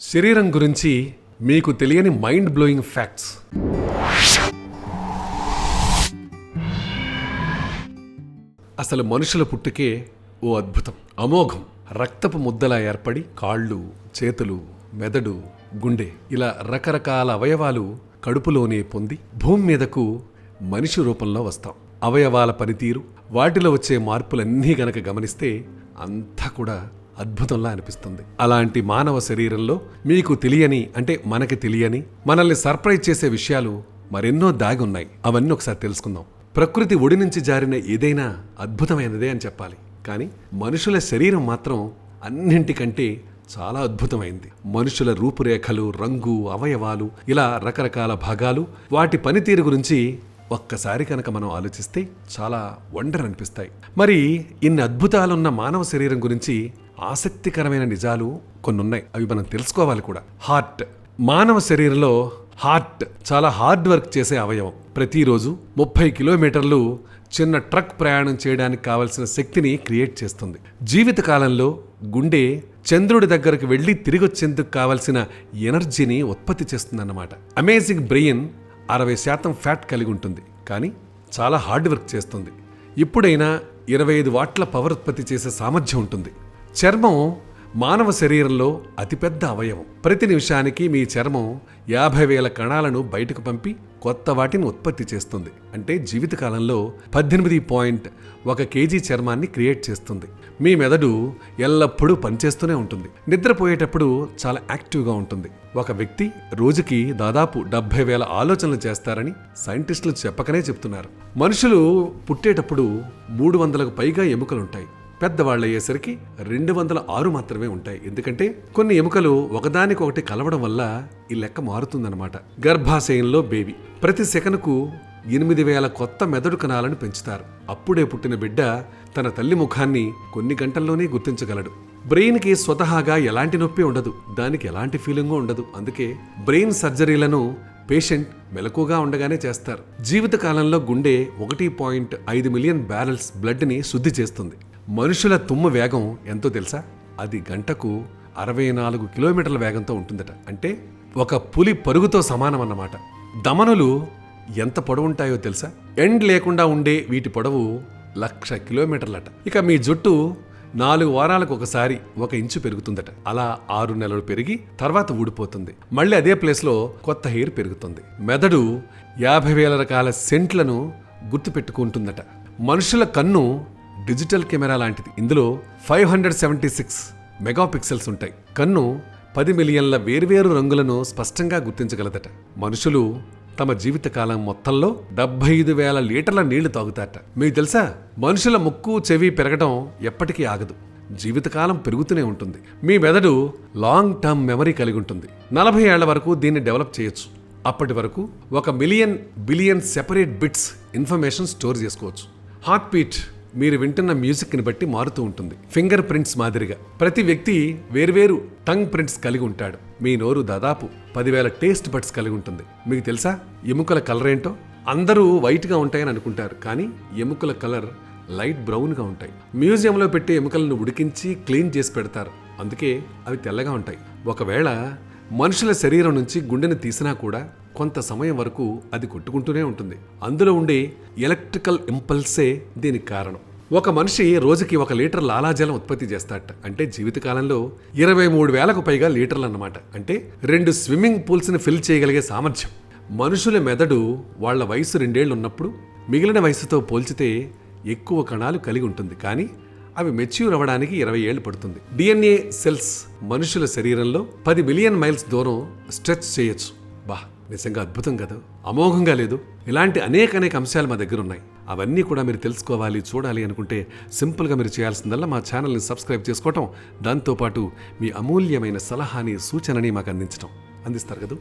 శరీరం గురించి మీకు తెలియని మైండ్ బ్లోయింగ్ ఫ్యాక్ట్స్ అసలు మనుషుల పుట్టుకే ఓ అద్భుతం. అమోఘం. రక్తపు ముద్దలా ఏర్పడి కాళ్ళు చేతులు మెదడు గుండె ఇలా రకరకాల అవయవాలు కడుపులోనే పొంది భూమి మీదకు మనిషి రూపంలో వస్తాం. అవయవాల పనితీరు వాటిలో వచ్చే మార్పులన్నీ గనక గమనిస్తే అంతా కూడా అద్భుతంలా అనిపిస్తుంది. అలాంటి మానవ శరీరంలో మీకు తెలియని అంటే మనకి తెలియని మనల్ని సర్ప్రైజ్ చేసే విషయాలు మరెన్నో దాగి ఉన్నాయి అవన్నీ ఒకసారి తెలుసుకుందాం. ప్రకృతి ఒడి నుంచి జారిన ఏదైనా అద్భుతమైనదే అని చెప్పాలి. కానీ మనుషుల శరీరం మాత్రం అన్నింటికంటే చాలా అద్భుతమైంది. మనుషుల రూపురేఖలు రంగు అవయవాలు ఇలా రకరకాల భాగాలు వాటి పనితీరు గురించి ఒక్కసారి కనుక మనం ఆలోచిస్తే చాలా వండర్ అనిపిస్తాయి. మరి ఇన్ని అద్భుతాలున్న మానవ శరీరం గురించి ఆసక్తికరమైన నిజాలు కొన్ని ఉన్నాయి అవి మనం తెలుసుకోవాలి కూడా. హార్ట్. మానవ శరీరంలో హార్ట్ చాలా హార్డ్ వర్క్ చేసే అవయవం. ప్రతిరోజు ముప్పై కిలోమీటర్లు చిన్న ట్రక్ ప్రయాణం చేయడానికి కావలసిన శక్తిని క్రియేట్ చేస్తుంది. జీవితకాలంలో గుండె చంద్రుడి దగ్గరకు వెళ్ళి తిరిగి వచ్చేందుకు కావలసిన ఎనర్జీని ఉత్పత్తి చేస్తుందన్నమాట. అమేజింగ్ బ్రెయిన్ అరవై శాతం ఫ్యాట్ కలిగి ఉంటుంది. కానీ చాలా హార్డ్ వర్క్ చేస్తుంది. ఇప్పుడైనా ఇరవై ఐదు వాట్ల పవర్ ఉత్పత్తి చేసే సామర్థ్యం ఉంటుంది. చర్మం మానవ శరీరంలో అతిపెద్ద అవయవం. ప్రతి నిమిషానికి మీ చర్మం యాభై వేల కణాలను బయటకు పంపి కొత్త వాటిని ఉత్పత్తి చేస్తుంది. అంటే జీవితకాలంలో పద్దెనిమిది పాయింట్ ఒక కేజీ చర్మాన్ని క్రియేట్ చేస్తుంది. మీ మెదడు ఎల్లప్పుడూ పనిచేస్తూనే ఉంటుంది. నిద్రపోయేటప్పుడు చాలా యాక్టివ్గా ఉంటుంది. ఒక వ్యక్తి రోజుకి దాదాపు డెబ్బై వేల ఆలోచనలు చేస్తారని సైంటిస్టులు చెప్పకనే చెప్తున్నారు. మనుషులు పుట్టేటప్పుడు మూడు వందలకు పైగా ఎముకలుంటాయి. పెద్దవాళ్ళు అయ్యేసరికి రెండు వందల ఆరు మాత్రమే ఉంటాయి. ఎందుకంటే కొన్ని ఎముకలు ఒకదానికొకటి కలవడం వల్ల ఈ లెక్క మారుతుందన్నమాట. గర్భాశయంలో బేబీ ప్రతి సెకనుకు ఎనిమిది వేల కొత్త మెదడు కణాలను పెంచుతారు. అప్పుడే పుట్టిన బిడ్డ తన తల్లి ముఖాన్ని కొన్ని గంటల్లోనే గుర్తించగలడు. బ్రెయిన్కి స్వతహాగా ఎలాంటి నొప్పి ఉండదు. దానికి ఎలాంటి ఫీలింగు ఉండదు. అందుకే బ్రెయిన్ సర్జరీలను పేషెంట్ మెలకుగా ఉండగానే చేస్తారు. జీవితకాలంలో గుండె ఒకటి పాయింట్ ఐదు మిలియన్ బ్యారెల్స్ బ్లడ్ని శుద్ధి చేస్తుంది. మనుషుల తుమ్మ వేగం ఎంతో తెలుసా? అది గంటకు అరవై నాలుగు కిలోమీటర్ల వేగంతో ఉంటుందట. అంటే ఒక పులి పరుగుతో సమానం అన్నమాట దమనులు ఎంత పొడవుంటాయో తెలుసా? ఎండ్ లేకుండా ఉండే వీటి పొడవు లక్ష కిలోమీటర్లట. ఇక మీ జుట్టు నాలుగు వారాలకు ఒకసారి ఒక ఇంచు పెరుగుతుందట. అలా ఆరు నెలలు పెరిగి తర్వాత ఊడిపోతుంది. మళ్ళీ అదే ప్లేస్లో కొత్త హెయిర్ పెరుగుతుంది. మెదడు యాభై వేల రకాల సెంట్లను గుర్తుపెట్టుకుంటుందట. మనుషుల కన్ను డిజిటల్ కెమెరా లాంటిది. ఇందులో five hundred seventy six megapixels ఉంటాయి. కన్ను పది మిలియన్ల వేర్వేరు రంగులను స్పష్టంగా గుర్తించగలదట. మనుషులు తమ జీవితకాలం మొత్తంలో డెబ్బై ఐదు వేల లీటర్ల నీళ్ళు తాగుతారట. మీకు తెలుసా? మనుషుల ముక్కు చెవి పెరగడం ఎప్పటికీ ఆగదు. జీవితకాలం పెరుగుతూనే ఉంటుంది. మీ మెదడు లాంగ్ టర్మ్ మెమరీ కలిగి ఉంటుంది. నలభై ఏళ్ళ వరకు దీన్ని డెవలప్ చేయొచ్చు. అప్పటి వరకు ఒక million billion separate bits information store చేసుకోవచ్చు. హార్ట్ బీట్ మీరు వింటున్న మ్యూజిక్ని బట్టి మారుతూ ఉంటుంది. ఫింగర్ ప్రింట్స్ మాదిరిగా. ప్రతి వ్యక్తి వేర్వేరు టంగ్ ప్రింట్స్ కలిగి ఉంటాడు. మీ నోరు దాదాపు పదివేల టేస్ట్ బడ్స్ కలిగి ఉంటుంది. మీకు తెలుసా? ఎముకల కలర్ ఏంటో? అందరూ వైట్గా ఉంటాయని అనుకుంటారు. కానీ ఎముకల కలర్ లైట్ బ్రౌన్గా ఉంటాయి. మ్యూజియంలో పెట్టే ఎముకలను ఉడికించి క్లీన్ చేసి పెడతారు. అందుకే అవి తెల్లగా ఉంటాయి. ఒకవేళ మనుషుల శరీరం నుంచి గుండెని తీసినా కూడా కొంత సమయం వరకు అది కొట్టుకుంటూనే ఉంటుంది. అందులో ఉండే ఎలక్ట్రికల్ ఇంపల్సే దీనికి కారణం. ఒక మనిషి రోజుకి ఒక లీటర్ లాలాజలం ఉత్పత్తి చేస్తాట. అంటే జీవితకాలంలో ఇరవై మూడు వేలకు పైగా లీటర్లు అన్నమాట అంటే రెండు స్విమ్మింగ్ పూల్స్ని ఫిల్ చేయగలిగే సామర్థ్యం. మనుషుల మెదడు వాళ్ళ వయసు రెండేళ్ళు ఉన్నప్పుడు మిగిలిన వయసుతో పోల్చితే ఎక్కువ కణాలు కలిగి ఉంటుంది. కానీ అవి మెచ్యూర్ అవ్వడానికి ఇరవై ఏళ్ళు పడుతుంది. డిఎన్ఏ సెల్స్ మనుషుల శరీరంలో పది మిలియన్ మైల్స్ దూరం స్ట్రెచ్ చేయొచ్చు. బా నిజంగా అద్భుతం కదా? అమోఘంగా లేదు. ఇలాంటి అనేక అనేక అంశాలు మా దగ్గర ఉన్నాయి. అవన్నీ కూడా మీరు తెలుసుకోవాలి చూడాలి అనుకుంటే సింపుల్గా మీరు చేయాల్సిందల్లా మా ఛానల్ని సబ్స్క్రైబ్ చేసుకోవటం. దాంతోపాటు మీ అమూల్యమైన సలహాని సూచనని మాకు అందించడం అందిస్తారు కదా?